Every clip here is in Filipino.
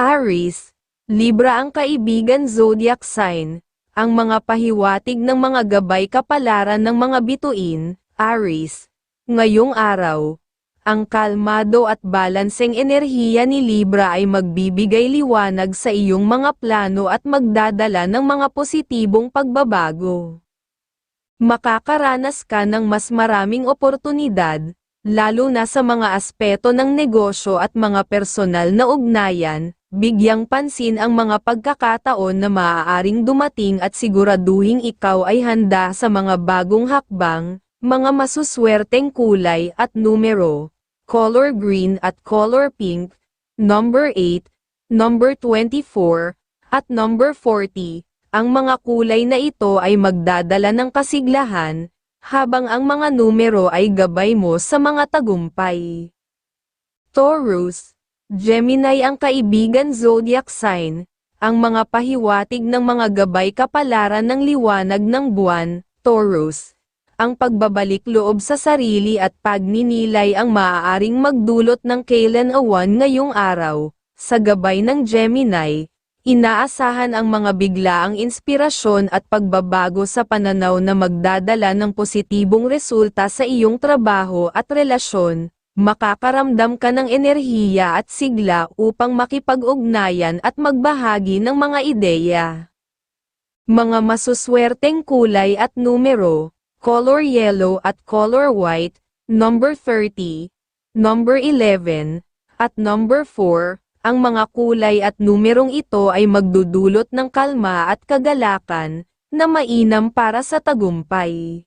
Aries, Libra ang kaibigan zodiac sign, ang mga pahiwatig ng mga gabay kapalaran ng mga bituin, Aries. Ngayong araw, ang kalmado at balanseng enerhiya ni Libra ay magbibigay liwanag sa iyong mga plano at magdadala ng mga positibong pagbabago. Makakaranas ka ng mas maraming oportunidad, lalo na sa mga aspeto ng negosyo at mga personal na ugnayan, bigyang pansin ang mga pagkakataon na maaaring dumating at siguraduhing ikaw ay handa sa mga bagong hakbang, mga masuswerteng kulay at numero, color green at color pink, number 8, number 24, at number 40. Ang mga kulay na ito ay magdadala ng kasiglahan, habang ang mga numero ay gabay mo sa mga tagumpay. Taurus, Gemini ang kaibigan zodiac sign, ang mga pahiwatig ng mga gabay kapalaran ng liwanag ng buwan, Taurus. Ang pagbabalik loob sa sarili at pagninilay ang maaaring magdulot ng kailan awan ngayong araw, sa gabay ng Gemini, Inaasahan ang mga biglaang inspirasyon at pagbabago sa pananaw na magdadala ng positibong resulta sa iyong trabaho at relasyon. Makakaramdam ka ng enerhiya at sigla upang makipag-ugnayan at magbahagi ng mga ideya. Mga masuswerteng kulay at numero, color yellow at color white, number 30, number 11, at number 4, ang mga kulay at numerong ito ay magdudulot ng kalma at kagalakan, na mainam para sa tagumpay.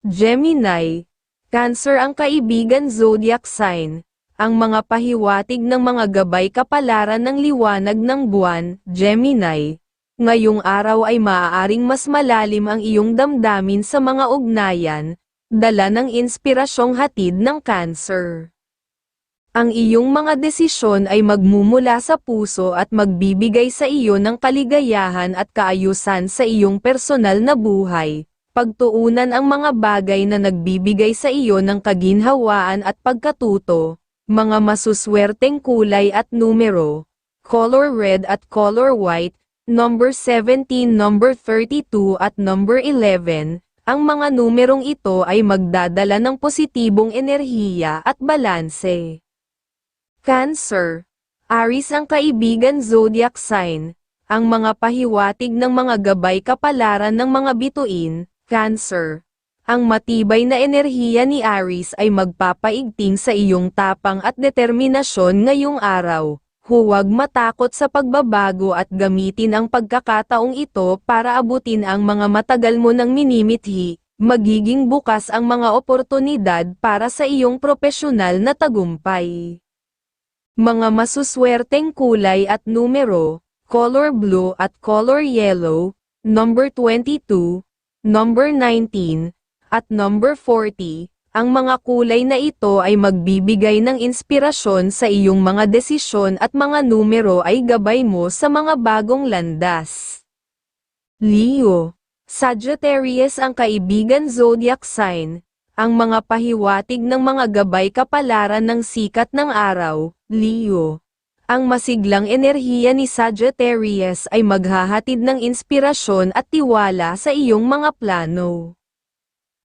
Gemini, Cancer ang kaibigan zodiac sign, ang mga pahiwatig ng mga gabay kapalaran ng liwanag ng buwan, Gemini. Ngayong araw ay maaaring mas malalim ang iyong damdamin sa mga ugnayan, dala ng inspirasyong hatid ng Cancer. Ang iyong mga desisyon ay magmumula sa puso at magbibigay sa iyo ng kaligayahan at kaayusan sa iyong personal na buhay. Pagtuunan ang mga bagay na nagbibigay sa iyo ng kaginhawaan at pagkatuto, mga masuswerteng kulay at numero, color red at color white, number 17, number 32 at number 11, ang mga numerong ito ay magdadala ng positibong enerhiya at balanse. Cancer. Aris ang kaibigan zodiac sign, ang mga pahiwatig ng mga gabay kapalaran ng mga bituin, Cancer. Ang matibay na enerhiya ni Aris ay magpapaigting sa iyong tapang at determinasyon ngayong araw. Huwag matakot sa pagbabago at gamitin ang pagkakataong ito para abutin ang mga matagal mo nang minimithi. Magiging bukas ang mga oportunidad para sa iyong propesyonal na tagumpay. Mga masuswerteng kulay at numero, color blue at color yellow, number 22, number 19, at number 40, ang mga kulay na ito ay magbibigay ng inspirasyon sa iyong mga desisyon at mga numero ay gabay mo sa mga bagong landas. Leo, Sagittarius ang kaibigan zodiac sign, ang mga pahiwatig ng mga gabay kapalaran ng sikat ng araw, Leo. Ang masiglang enerhiya ni Sagittarius ay maghahatid ng inspirasyon at tiwala sa iyong mga plano.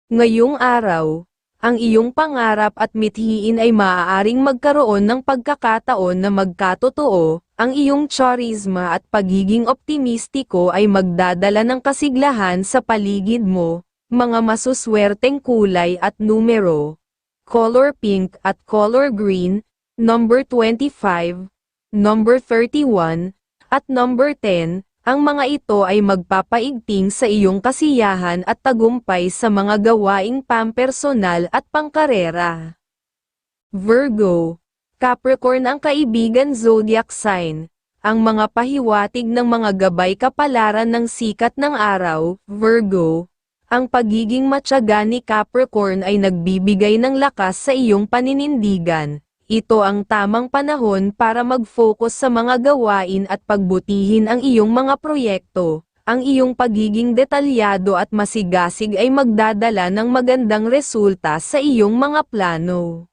Ngayong araw, ang iyong pangarap at mithiin ay maaaring magkaroon ng pagkakataon na magkatotoo, ang iyong charisma at pagiging optimistiko ay magdadala ng kasiglahan sa paligid mo, mga masuswerteng kulay at numero, color pink at color green, number 25, number 31, at number 10, ang mga ito ay magpapaigting sa iyong kasiyahan at tagumpay sa mga gawaing pampersonal at pangkarera. Virgo, Capricorn ang kaibigan zodiac sign, ang mga pahiwatig ng mga gabay kapalaran ng sikat ng araw, Virgo, ang pagiging matyaga ni Capricorn ay nagbibigay ng lakas sa iyong paninindigan. Ito ang tamang panahon para mag-focus sa mga gawain at pagbutihin ang iyong mga proyekto. Ang iyong pagiging detalyado at masigasig ay magdadala ng magandang resulta sa iyong mga plano.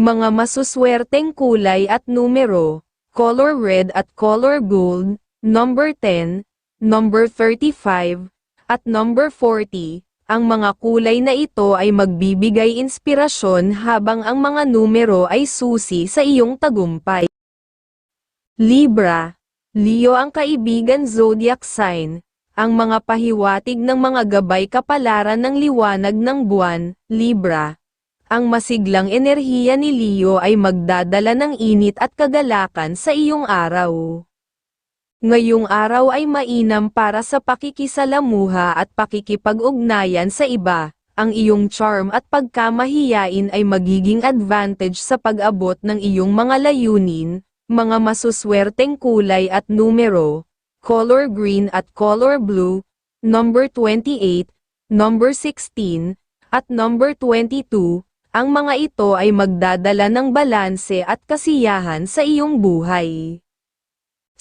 Mga masuswerteng kulay at numero, color red at color gold, number 10, number 35, at number 40. Ang mga kulay na ito ay magbibigay inspirasyon habang ang mga numero ay susi sa iyong tagumpay. Libra, Leo ang kaibigan zodiac sign, ang mga pahiwatig ng mga gabay kapalaran ng liwanag ng buwan, Libra. Ang masiglang enerhiya ni Leo ay magdadala ng init at kagalakan sa iyong araw. Ngayong araw ay mainam para sa pakikisalamuha at pakikipag-ugnayan sa iba. Ang iyong charm at pagkamahiyain ay magiging advantage sa pag-abot ng iyong mga layunin, mga masuswerteng kulay at numero, color green at color blue, number 28, number 16, at number 22, ang mga ito ay magdadala ng balanse at kasiyahan sa iyong buhay.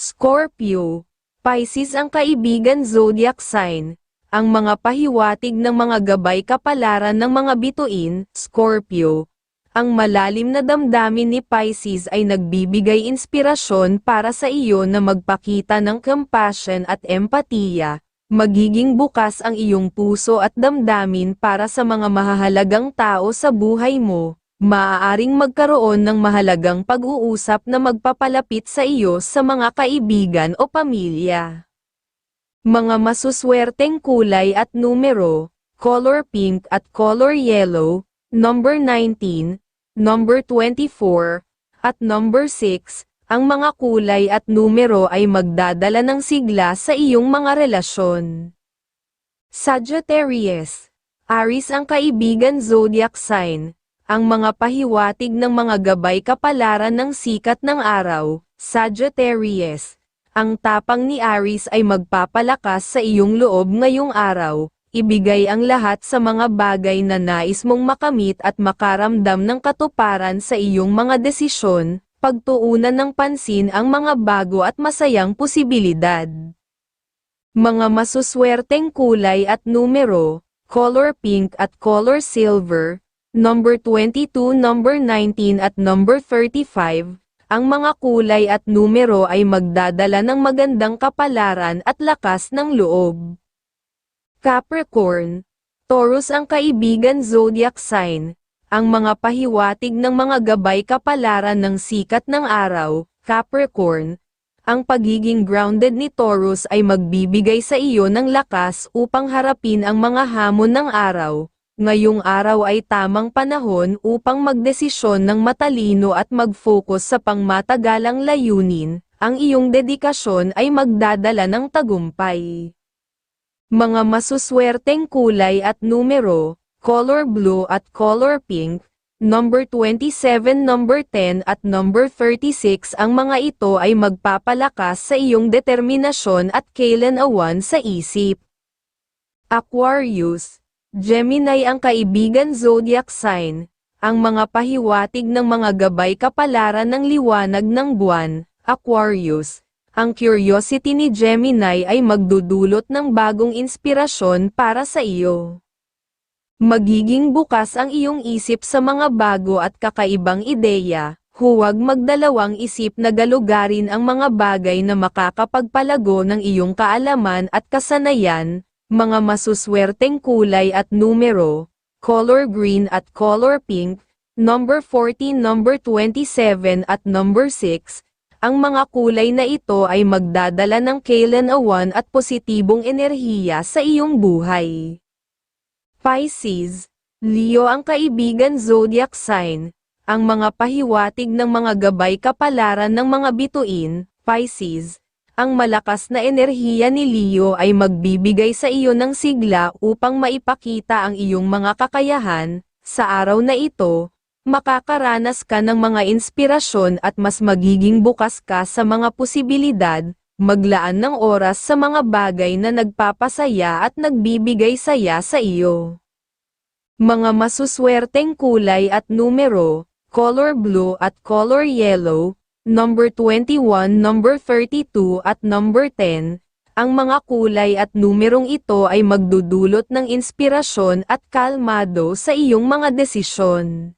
Scorpio, Pisces ang kaibigan zodiac sign, ang mga pahiwatig ng mga gabay kapalaran ng mga bituin, Scorpio. Ang malalim na damdamin ni Pisces ay nagbibigay inspirasyon para sa iyo na magpakita ng compassion at empatiya. Magiging bukas ang iyong puso at damdamin para sa mga mahahalagang tao sa buhay mo, maaaring magkaroon ng mahalagang pag-uusap na magpapalapit sa iyo sa mga kaibigan o pamilya. Mga masuswerteng kulay at numero, color pink at color yellow, number 19, number 24, at number 6, ang mga kulay at numero ay magdadala ng sigla sa iyong mga relasyon. Sagittarius, Aries ang kaibigan zodiac sign, ang mga pahiwatig ng mga gabay kapalaran ng sikat ng araw, Sagittarius. Ang tapang ni Aries ay magpapalakas sa iyong loob ngayong araw, ibigay ang lahat sa mga bagay na nais mong makamit at makaramdam ng katuparan sa iyong mga desisyon, pagtuunan ng pansin ang mga bago at masayang posibilidad. Mga masuswerteng kulay at numero, color pink at color silver, number 22, number 19 at number 35, ang mga kulay at numero ay magdadala ng magandang kapalaran at lakas ng loob. Capricorn, Taurus ang kaibigan zodiac sign, ang mga pahiwatig ng mga gabay kapalaran ng sikat ng araw, Capricorn, ang pagiging grounded ni Taurus ay magbibigay sa iyo ng lakas upang harapin ang mga hamon ng araw, Ngayong araw ay tamang panahon upang magdesisyon ng matalino at mag-focus sa pangmatagalang layunin, ang iyong dedikasyon ay magdadala ng tagumpay. Mga masuswerteng kulay at numero, color blue at color pink, number 27, number 10 at number 36 ang mga ito ay magpapalakas sa iyong determinasyon at kailan awan sa isip. Aquarius Gemini ang kaibigan zodiac sign, ang mga pahiwatig ng mga gabay kapalaran ng liwanag ng buwan, Aquarius. Ang curiosity ni Gemini ay magdudulot ng bagong inspirasyon para sa iyo. Magiging bukas ang iyong isip sa mga bago at kakaibang ideya, huwag magdalawang isip na galugarin ang mga bagay na makakapagpalago ng iyong kaalaman at kasanayan, mga masuswerteng kulay at numero, color green at color pink, number 14, number 27 at number 6, ang mga kulay na ito ay magdadala ng kailan awan at positibong enerhiya sa iyong buhay. Pisces, Leo ang kaibigan zodiac sign, ang mga pahiwatig ng mga gabay kapalaran ng mga bituin, Pisces, ang malakas na enerhiya ni Leo ay magbibigay sa iyo ng sigla upang maipakita ang iyong mga kakayahan, sa araw na ito, makakaranas ka ng mga inspirasyon at mas magiging bukas ka sa mga posibilidad, maglaan ng oras sa mga bagay na nagpapasaya at nagbibigay saya sa iyo. Mga masuswerteng kulay at numero, color blue at color yellow, number 21, number 32 at number 10, ang mga kulay at numerong ito ay magdudulot ng inspirasyon at kalmado sa iyong mga desisyon.